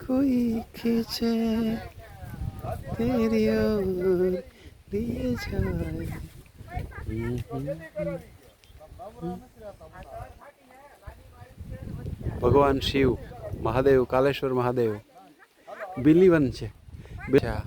कोई खींचे तेरी ओर लिए जाए ભગવાન શિવ મહાદેવ કાલેશ્વર મહાદેવ બિલીવન છે બેઠા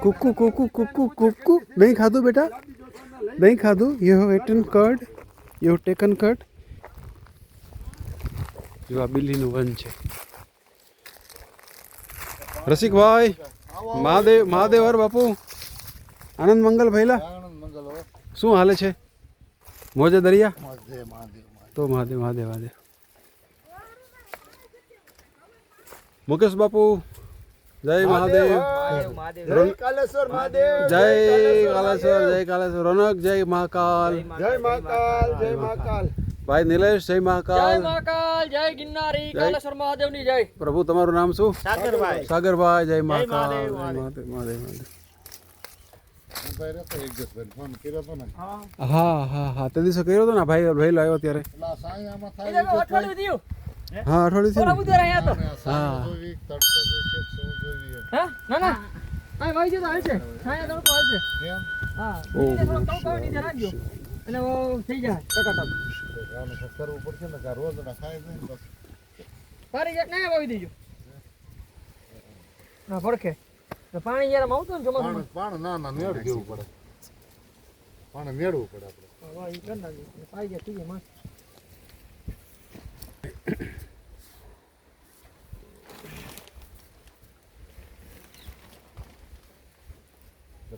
કુકુ કુકુ કુકુ કુકુ નહીં ખાધું બેટા નહીં ખાધું you have eaten curd you have taken curd જો આ બિલ્લીનું વન છે રસિકભાઈ મહાદેવ મહાદેવ હર બાપુ આનંદ મંગલ ભૈલા શું હાલે છે મોજે દરિયા તો મહાદેવ મહાદેવ મહાદેવ મુકેશ બાપુ જય મહાદેવ. જય કાલેશ્વર જય કાલેશ્વર રોનક જય મહાકાલ. જય મહાકાલ. જય મહાકાલ. ભાઈ નિલેશ જય જય મહાકાલ મહાકાલ જય ગિરનારી. કાલેશ્વર મહાદેવની જય. પ્રભુ તમારું નામ શું? સાગરભાઈ. સાગરભાઈ જય મહાકાલ. મહાદેવ, જય મહાદેવ. મહાદેવ મહાદેવ. હા હા હા. તે દિવસે કર્યો હતો ને? ભાઈ ભાઈ લાવ્યો ત્યારે. એ અઠવાડિયું થયું હા અઠવાડિયું થયું બુધવાર અહીંયા તો. હા. હા? ના ના. હા વાઈ જતો હાલશે છાયા તડકો હાલશે હા. તડકો હોય નીચે રાખજો. એટલે થઈ જાય. ટકાટક. પાણી ના વાવી દેજો. હા પડખે તો પાણી જયારે આવતું ને ચોમાસામાં પાણી ના ના મેળવી દેવું પડે. પાણી મેળવું પડે આપણે. પાઈ થઈ ગયા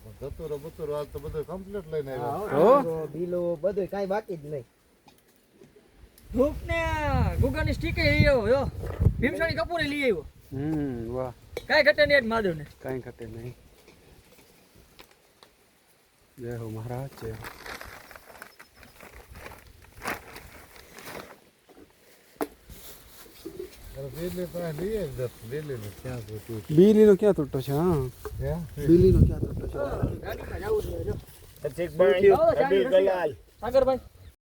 માસ જતુરો બતુરો હાલ તો બધું કમ્પ્લીટ લઈને આવ્યા. તો બધું કાંઈ બાકી જ નહીં. ધૂપ ને ગુગાની સ્ટીક લઈ આવ્યો જો ભીમસાણી કપૂરે લઈ આવ્યો. હમ વાહ. કાંઈ ઘટે નહીં મહાદેવ ને કાંઈ ઘટે નહીં. જય હો મહારાજ જય હો અરે દિલ્હી તો અહીં લઈએ જ દસ દિલ્હી ને ક્યાં જોતું બીલીનો ક્યાં તૂટો છે હા? બીલીનો ક્યાં તૂટો છે? સાગરભાઈ.